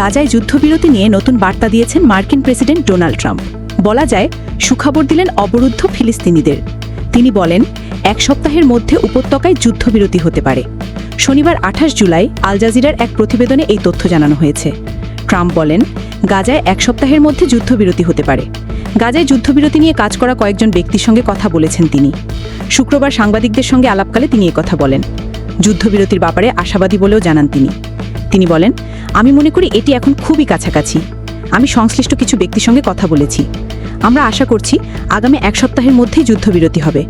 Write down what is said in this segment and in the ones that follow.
গাজায় যুদ্ধবিরতি নিয়ে নতুন বার্তা দিয়েছেন মার্কিন প্রেসিডেন্ট ডোনাল্ড ট্রাম্প। বলা যায়, সুখবর দিলেন অবরুদ্ধ ফিলিস্তিনিদের। তিনি বলেন, এক সপ্তাহের মধ্যে উপত্যকায় যুদ্ধবিরতি হতে পারে। শনিবার আঠাশ জুলাই আল জাজিরার এক প্রতিবেদনে এই তথ্য জানানো হয়েছে। ট্রাম্প বলেন, গাজায় এক সপ্তাহের মধ্যে যুদ্ধবিরতি হতে পারে। গাজায় যুদ্ধবিরতি নিয়ে কাজ করা কয়েকজন ব্যক্তির সঙ্গে কথা বলেছেন তিনি। শুক্রবার সাংবাদিকদের সঙ্গে আলাপকালে তিনি কথা বলেন। যুদ্ধবিরতির ব্যাপারে আশাবাদী বলেও জানান তিনি। তিনি বলেন আমি মনে করি এটি এখন খুবই কাছাকাছি। আমি সংশ্লিষ্ট কিছু ব্যক্তির সঙ্গে কথা বলেছি। আমরা আশা করছি আগামী এক সপ্তাহের মধ্যেই যুদ্ধবিরতি হবে।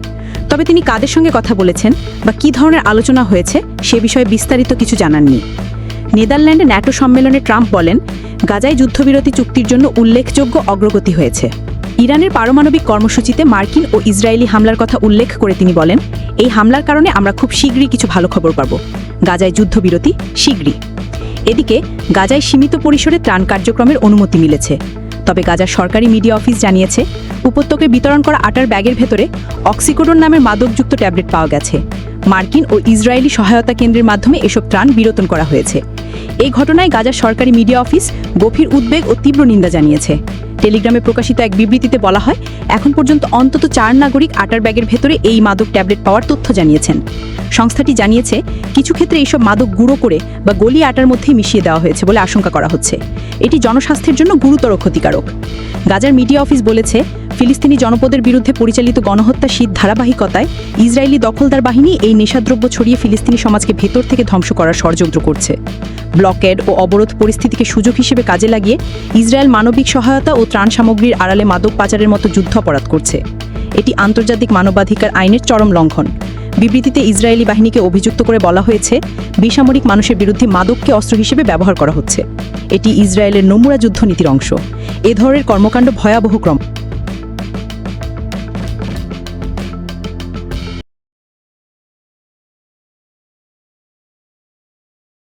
তবে তিনি কাদের সঙ্গে কথা বলেছেন বা কী ধরনের আলোচনা হয়েছে সে বিষয়ে বিস্তারিত কিছু জানাননি নেদারল্যান্ডে ন্যাটো সম্মেলনে ট্রাম্প বলেন, গাজায় যুদ্ধবিরতি চুক্তির জন্য উল্লেখযোগ্য অগ্রগতি হয়েছে। ইরানের পারমাণবিক কর্মসূচিতে মার্কিন ও ইসরায়েলি হামলার কথা উল্লেখ করে তিনি বলেন, এই হামলার কারণে আমরা খুব শীঘ্রই কিছু ভালো খবর পাব। গাজায় যুদ্ধবিরতি শীঘ্রই। এদিকে গাজায় সীমিত পরিসরে ত্রাণ কার্যক্রমের অনুমতি মিলেছে। তবে গাজার সরকারি মিডিয়া অফিস জানিয়েছে উপত্যকে বিতরণ করা আটার ব্যাগের ভেতরে অক্সিকোডন নামের মাদকযুক্ত ট্যাবলেট পাওয়া গেছে। মার্কিন ও ইসরায়েলি সহায়তা কেন্দ্রের মাধ্যমে এসব ত্রাণ বিরতন করা হয়েছে। এই ঘটনায় গাজার সরকারি মিডিয়া অফিস গভীর উদ্বেগ ও তীব্র নিন্দা জানিয়েছে। টেলিগ্রামে প্রকাশিত এক বিবৃতিতে বলা হয়, এখন পর্যন্ত অন্তত চার নাগরিক আটার ব্যাগের ভেতরে এই মাদক ট্যাবলেট পাওয়ার তথ্য জানিয়েছেন। সংস্থাটি জানিয়েছে, কিছু ক্ষেত্রে এইসব মাদক গুঁড়ো করে বা গলি আটার মধ্যেই মিশিয়ে দেওয়া হয়েছে বলে আশঙ্কা করা হচ্ছে। এটি জনস্বাস্থ্যের জন্য গুরুতর ক্ষতিকারক। গাজার মিডিয়া অফিস বলেছে ফিলিস্তিনি জনপদের বিরুদ্ধে পরিচালিত গণহত্যা শীত ধারাবাহিকতায় ইসরায়েলি দখলদার বাহিনী এই নেশাদ্রব্য ছড়িয়ে ফিলিস্তিনি সমাজকে ভেতর থেকে ধ্বংস করার ষড়যন্ত্র করছে। ব্লকেড ও অবরোধ পরিস্থিতিকে সুযোগ হিসেবে কাজে লাগিয়ে ইসরায়েল মানবিক সহায়তা ও ত্রাণ সামগ্রীর আড়ালে মাদক পাচারের মতো যুদ্ধ অপরাধ করছে। এটি আন্তর্জাতিক মানবাধিকার আইনের চরম লঙ্ঘন। বিবৃতিতে ইসরায়েলি বাহিনীকে অভিযুক্ত করে বলা হয়েছে, বেসামরিক মানুষের বিরুদ্ধে মাদককে অস্ত্র হিসেবে ব্যবহার করা হচ্ছে। এটি ইসরায়েলের নোমরা যুদ্ধনীতির অংশ। এ ধরনের কর্মকাণ্ড ভয়াবহ ক্রম